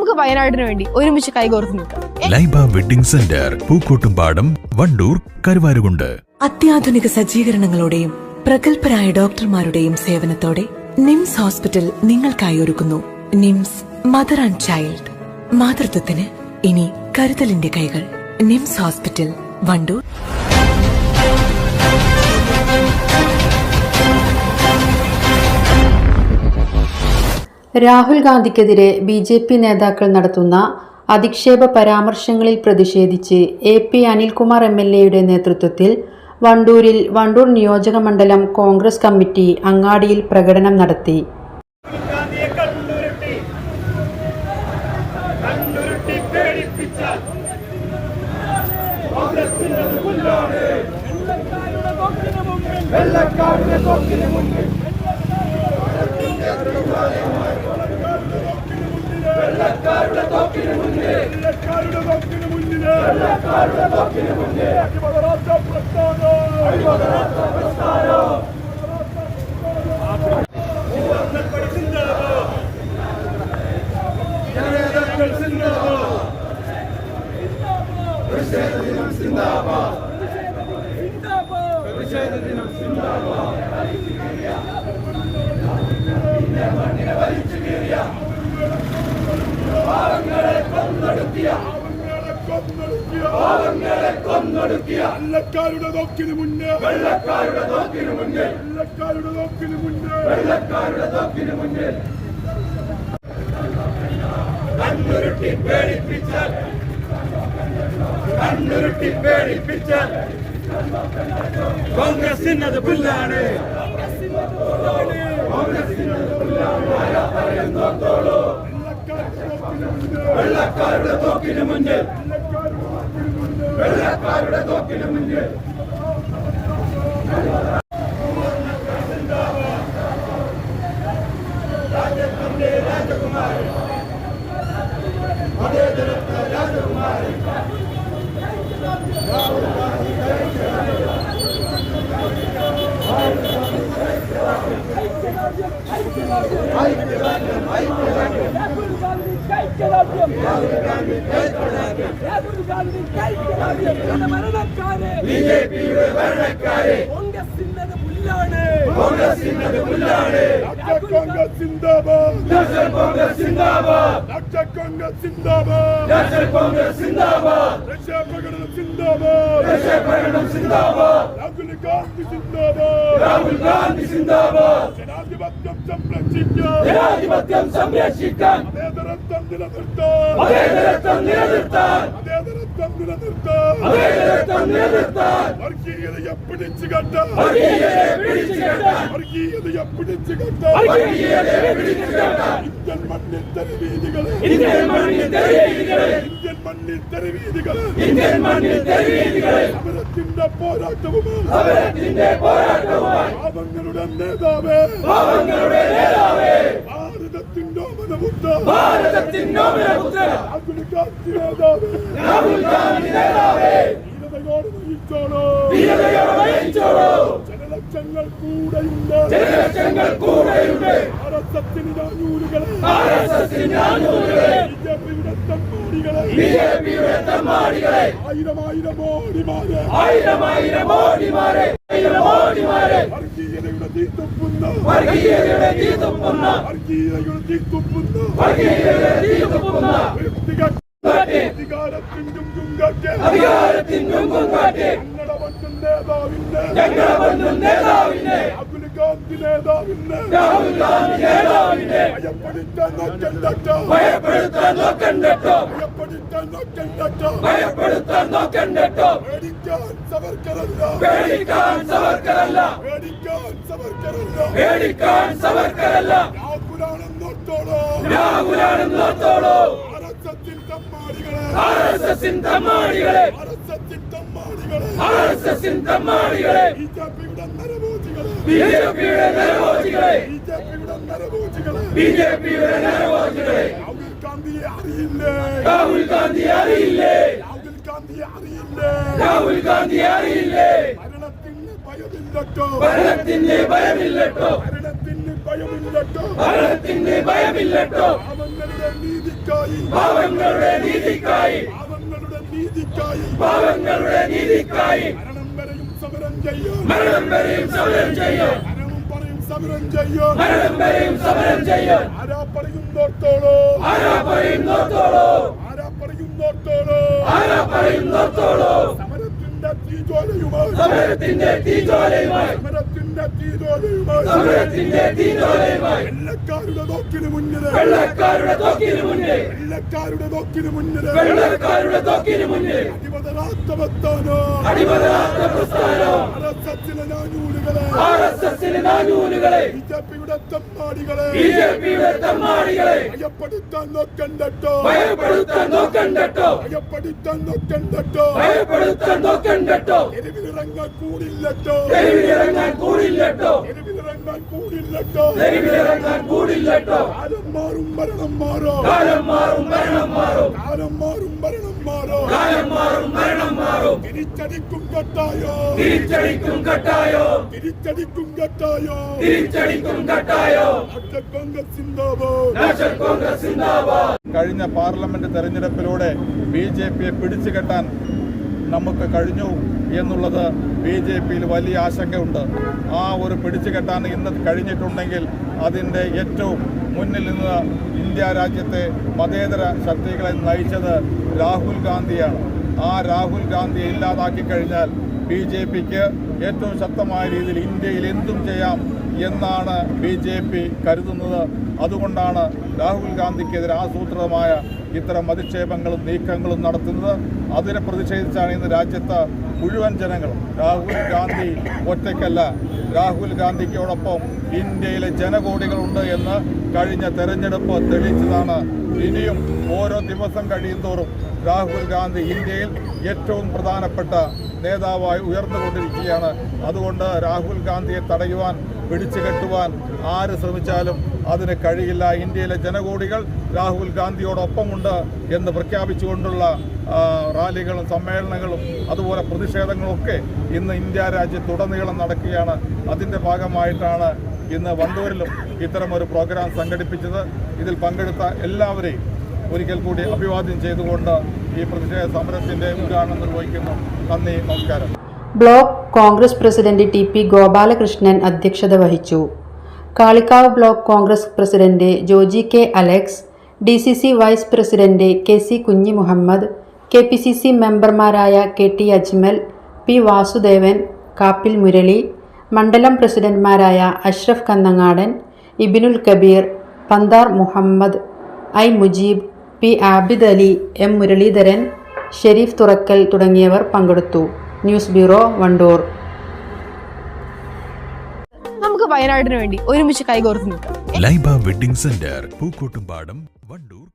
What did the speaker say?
നമുക്ക് വയനാടിന് വേണ്ടി ഒരുമിച്ച് കൈകോർത്ത് നിൽക്കാം. Laiba wedding centre Pookkottumpadam Wandoor Karuvarakundu. അത്യാധുനിക സജ്ജീകരണങ്ങളുടെയും പ്രഗത്ഭരായ ഡോക്ടർമാരുടെയും സേവനത്തോടെ നിംസ് ഹോസ്പിറ്റൽ നിങ്ങൾക്കായി ഒരുക്കുന്നു. NIMS mother and child. മാതൃത്വത്തിന് ഇനി കരുതലിന്റെ കൈകൾ. NIMS hospital Wandoor. രാഹുൽ ഗാന്ധിക്കെതിരെ ബി ജെ പി നേതാക്കൾ നടത്തുന്ന അധിക്ഷേപ പരാമർശങ്ങളിൽ പ്രതിഷേധിച്ച് A P Anilkumar M L എയുടെ നേതൃത്വത്തിൽ വണ്ടൂരിൽ വണ്ടൂർ നിയോജക മണ്ഡലം കോൺഗ്രസ് കമ്മിറ്റി അങ്ങാടിയിൽ പ്രകടനം നടത്തി. ഗാന്ധിയെ വെള്ളക്കാരുടെ തോക്കിന് മുന്നിൽ അടിമതരാത്ത പ്രസ്ഥാനം അടിമതരാത്ത പ്രസ്ഥാനം പൂർണപ്പടി സിന്ദാബാദ് ജനനേതാക്കൾ സിന്ദാബാദ് പ്രതിഷേധ ദിനം സിന്ദാബാദ് പ്രതിഷേധ ദിനം സിന്ദാബാദ് മണ്ണിനെ വലിച്ചു കീറിയ പാവങ്ങളെ കൊന്നൊടുക്കിയ പാവങ്ങളെ കൊന്നൊടുക്കിയ വെള്ളക്കാരുടെ നോക്കിന് മുന്നേ. വെള്ളക്കാരുടെ നോക്കിന് മുന്നേ വെള്ളക്കാരുടെ നോക്കിന് മുന്നേ. വെള്ളക്കാരുടെ നോക്കിന് മുന്നേ കണ്ണുരുട്ടി പേടിപ്പിച്ച കണ്ണുരുട്ടി പേടിപ്പിച്ചാൽ. കോൺഗ്രസിനത് പുല്ലാണ്. കോൺഗ്രസിനത് പുല്ലാണ്. ആരാ പറയുന്നോത്തോളൂ. വെള്ളക്കാരുടെ തോക്കിന് മുന്നിൽ. വെള്ളക്കാരുടെ ബി ജെ പിയുടെ ഭരണക്കാരെ കോൺഗ്രസിന്നത് പുല്ലാണ് കോൺഗ്രസ് സിന്ദാബാദ്. നാഷണൽ കോൺഗ്രസ് സിന്ദാബാദ്. നാഷണൽ കോൺഗ്രസ് സിന്ദാബാദ്. നാഷണൽ കോൺഗ്രസ് സിന്ദാബാദ്. രക്ഷാപ്രകടനം സിന്ദാബാദ്. രക്ഷാപ്രകടനം സിന്ദാബാദ്. രാഹുൽ ഗാന്ധി സിന്ദാബാദ്. രാഹുൽ ഗാന്ധി സിന്ദാബാദ്. ജനാധിപത്യം സംരക്ഷിക്കാൻ. ജനാധിപത്യം സംരക്ഷിക്കാൻ. മതേതരത്വം നിലനിർത്താൻ. മതേതരത്വം നിലനിർത്താൻ. നിലനിർത്താൻ. വർഗീയതയെ പിടിച്ചു കെട്ടാൻ. വർഗീയതയെ പിടിച്ചു കെട്ടാൻ. ഇന്ത്യൻ മണ്ണിൽ തെരുവീതികളെ ഇന്ത്യൻ മണ്ണിൽ തെരുവീതികളെ ഇന്ത്യൻ മണ്ണിൽ തെരുവീതികളെ സമരത്തിന്റെ പോരാട്ടവുമായി. സമരത്തിന്റെ പോരാട്ടവുമായി. പാവങ്ങളുടെ നേതാവേ. പാവങ്ങളുടെ നേതാവേ. ജനലക്ഷങ്ങൾ കൂടെയുണ്ട്. ജനലക്ഷങ്ങൾ കൂടെയുണ്ട്. ഭാരതത്തിന് നാനൂറുകളെ. ഭാരതത്തിന് നാനൂറുകളെ. ബിജെപിയുടെ തമ്മാടികളെ. ബിജെപിയുടെ തമ്മാടികളെ. ആയിരം ആയിരം മോടിമാരെ ആയിരം ആയിരം മോടിമാരെ വർഗീയതയുടെ തീത്തുപ്പുന്ന വർഗീയതയുടെ തീത്തുപ്പുന്ന വർഗീയതയുടെ തീത്തുപ്പുന്ന വർഗീയതയുടെ തീത്തുപ്പുന്ന വ്യക്തിഗത അധികാരത്തിനും ചുങ്കാറ്റ് അധികാരത്തിനും ചുങ്കാറ്റ് ഞങ്ങളുടെ വന്നും നേതാവിന്റെ ഞങ്ങളുടെ ഗാന്ധി നേതാവിന്റെ രാഹുൽ ഗാന്ധി നേതാവിന്റെ ഭയപ്പെടുത്താൻ നോക്കണ്ടോ ഭയപ്പെടുത്താൻ നോക്കണ്ടോ ഭയപ്പെടുത്താൻ നോക്കണ്ടോ ഭയപ്പെടുത്താൻ നോക്കണ്ടോ പേടിക്കാൻ സവർക്കറല്ല പേടിക്കാൻ സവർക്കറല്ല പേടിക്കാൻ സവർക്കറല്ല പേടിക്കാൻ സവർക്കറല്ല രാഹുലാണെന്നോർത്തോളൂ രാഹുലാണെന്നോർത്തോളൂ ആർഎസ്എസിൻ തമ്മാടികളെ ആർഎസ്എസിൻ തമ്മാടികളെ ആർഎസ്എസിൻ തമ്മാടികളെ ആർഎസ്എസിൻ തമ്മാടികളെ നരഭോജികളെ ബിജെപിയുടെ നരഭോജികളെ ബിജെപിയുടെ നരഭോജികളെ ബിജെപിയുടെ നരഭോജികളെ രാഹുൽ ഗാന്ധിയെ അറിയില്ലേ രാഹുൽ ഗാന്ധിയെ അറിയില്ലേ രാഹുൽ ഗാന്ധിയെ അറിയില്ലേ രാഹുൽ ഗാന്ധിയെ അറിയില്ലേ ഭരണത്തിന് ഭയമില്ലട്ടോ ഭരണത്തിന് ഭയമില്ലട്ടോ ഭരണത്തിന് ഭയമില്ലട്ടോ ഭരണത്തിന് ഭയമില്ലട്ടോ പാവങ്ങളുടെ നീതി നീതിക്കായി പാവങ്ങളുടെ നീതിക്കായി പാവങ്ങളുടെ നീതിക്കായി ചെയ്യും മരണം വരെയും സമരം ചെയ്യും. മരണം പറയും സമരം ചെയ്യും. മരണം വരെയും സമരം ചെയ്യും. ആരാ പറയുന്നോർത്തോളോ. ആരാ പറയുന്നോർത്തോളോ. ആരാ പറയുന്നോർത്തോളോ. ആരാ പറയുന്നോർത്തോളോ. സമരത്തിന്റെ തീജ്വാലയുമായി. സമരത്തിന്റെ തീജ്വാലയുമായി. സമരത്തിന്റെ സമരത്തിന്റെ തീജ്വാലയുമായി വെള്ളക്കാരുടെ തോക്കിന് മുന്നിൽ വെള്ളക്കാരുടെ തോക്കിന് മുന്നിൽ വെള്ളക്കാരുടെ തോക്കിന് മുന്നിൽ വെള്ളക്കാരുടെ തോക്കിന് മുന്നിൽ അടിമതരാത്ത പ്രസ്ഥാനോ. അടിമതരാത്ത പ്രസ്ഥാനോ. ആർ എസ് എസിലെ നാനൂലുകളെ. ആർ എസ് എസിലെ നാനൂലുകളെ. ബി ജെ പിയുടെ തെമ്മാടികളെ. ബി ജെ പിയുടെ തെമ്മാടികളെ. ഭയപ്പെടുത്താൻ നോക്കണ്ടട്ടോ. ഭയപ്പെടുത്താൻ നോക്കണ്ടട്ടോ. ഭയപ്പെടുത്താൻ നോക്കണ്ടട്ടോ. ഭയപ്പെടുത്താൻ നോക്കണ്ടട്ടോ. തെരുവിലിറങ്ങാൻ കൂടില്ലട്ടോ. തെരുവിലിറങ്ങാൻ കൂടില്ലട്ടോ. തെരുവിലിറങ്ങാൻ കൂടില്ലട്ടോ. തെരുവിലിറങ്ങാൻ കൂടില്ലട്ടോ. കാലം മാറും മരണം മാറോ. കാലം മാറും മരണം മാറോ. കാലം മാറും മരണം മാറോ. കാലം മാറും മരണം മാറും. തിരിച്ചടിക്കും കട്ടായോ? തിരിച്ചടിക്കും കട്ടായോ? തിരിച്ചടിക്കും കട്ടായോ? തിരിച്ചടിക്കും കട്ടായോ? കോൺഗ്രസ് സിന്ദാബാദ്. കോൺഗ്രസ് സിന്ദാബാദ്. കഴിഞ്ഞ പാർലമെന്റ് തെരഞ്ഞെടുപ്പിലൂടെ ബി ജെ പിയെ പിടിച്ചു കെട്ടാൻ നമുക്ക് കഴിഞ്ഞു എന്നുള്ളത് ബി ജെ പിയിൽ വലിയ ആശങ്കയുണ്ട്. ആ ഒരു പിടിച്ചു കെട്ടാൻ ഇന്ന് കഴിഞ്ഞിട്ടുണ്ടെങ്കിൽ അതിന്റെ ഏറ്റവും മുന്നിൽ നിന്ന് ഇന്ത്യ രാജ്യത്തെ മതേതര ശക്തികളെ നയിച്ചത് രാഹുൽ ഗാന്ധിയാണ്. ആ രാഹുൽ ഗാന്ധിയെ ഇല്ലാതാക്കി കഴിഞ്ഞാൽ ബി ജെ പിക്ക് ഏറ്റവും ശക്തമായ രീതിയിൽ ഇന്ത്യയിൽ എന്തും ചെയ്യാം എന്നാണ് ബി ജെ പി കരുതുന്നത്. അതുകൊണ്ടാണ് രാഹുൽ ഗാന്ധിക്കെതിരെ ആസൂത്രിതമായ ഇത്തരം അധിക്ഷേപങ്ങളും നീക്കങ്ങളും നടത്തുന്നത്. അതിനെ പ്രതിഷേധിച്ചാണ് ഇന്ന് രാജ്യത്ത് മുഴുവൻ ജനങ്ങളും രാഹുൽ ഗാന്ധി ഒറ്റയ്ക്കല്ല. രാഹുൽ ഗാന്ധിക്കോടൊപ്പം ഇന്ത്യയിലെ ജനകോടികളുണ്ട് എന്ന് കഴിഞ്ഞ തെരഞ്ഞെടുപ്പ് തെളിയിച്ചതാണ്. ഇനിയും ഓരോ ദിവസം കഴിയുന്തോറും രാഹുൽ ഗാന്ധി ഇന്ത്യയിൽ ഏറ്റവും പ്രധാനപ്പെട്ട നേതാവായി ഉയർന്നുകൊണ്ടിരിക്കുകയാണ്. അതുകൊണ്ട് രാഹുൽ ഗാന്ധിയെ തടയുവാൻ പിടിച്ചു കെട്ടുവാൻ ആര് ശ്രമിച്ചാലും അതിന് കഴിയില്ല. ഇന്ത്യയിലെ ജനകോടികൾ രാഹുൽ ഗാന്ധിയോടൊപ്പമുണ്ട് എന്ന് പ്രഖ്യാപിച്ചുകൊണ്ടുള്ള റാലികളും സമ്മേളനങ്ങളും അതുപോലെ പ്രതിഷേധങ്ങളൊക്കെ ഇന്ന് ഇന്ത്യ രാജ്യത്തുടനീളം നടക്കുകയാണ്. അതിന്റെ ഭാഗമായിട്ടാണ് ഇന്ന് വണ്ടൂരിലും ഇത്തരമൊരു പ്രോഗ്രാം സംഘടിപ്പിച്ചത്. ഇതിൽ പങ്കെടുത്ത എല്ലാവരെയും ഒരിക്കൽ കൂടി അഭിവാദ്യം ചെയ്തുകൊണ്ട് ഈ പ്രതിഷേധ സമരത്തിന്റെ ഉദ്ഘാടനം നിർവഹിക്കുന്നു. നന്ദി നമസ്കാരം. Block Congress president T P Gopalakrishnan അധ്യക്ഷത വഹിച്ചു. Kalikavu block Congress president Joji K Alex D C C vice president K C Kunhi Muhammad K P C C മെമ്പർമാരായ K T Ajmal P Vasudevan Kappil Murali മണ്ഡലം പ്രസിഡന്റ്മാരായ Ashraf Kannangadan Ibinul Kabeer Panthar Muhammad I Mujeeb P Abid Ali M Muraleedharan Shareef Thurakkal തുടങ്ങിയവർ പങ്കെടുത്തു. News bureau Wandoor. നമുക്ക് വയനാടിന് വേണ്ടി ഒരുമിച്ച് കൈകോർത്ത് നിൽക്കാം. Laiba wedding centre Pookkottumpadam Wandoor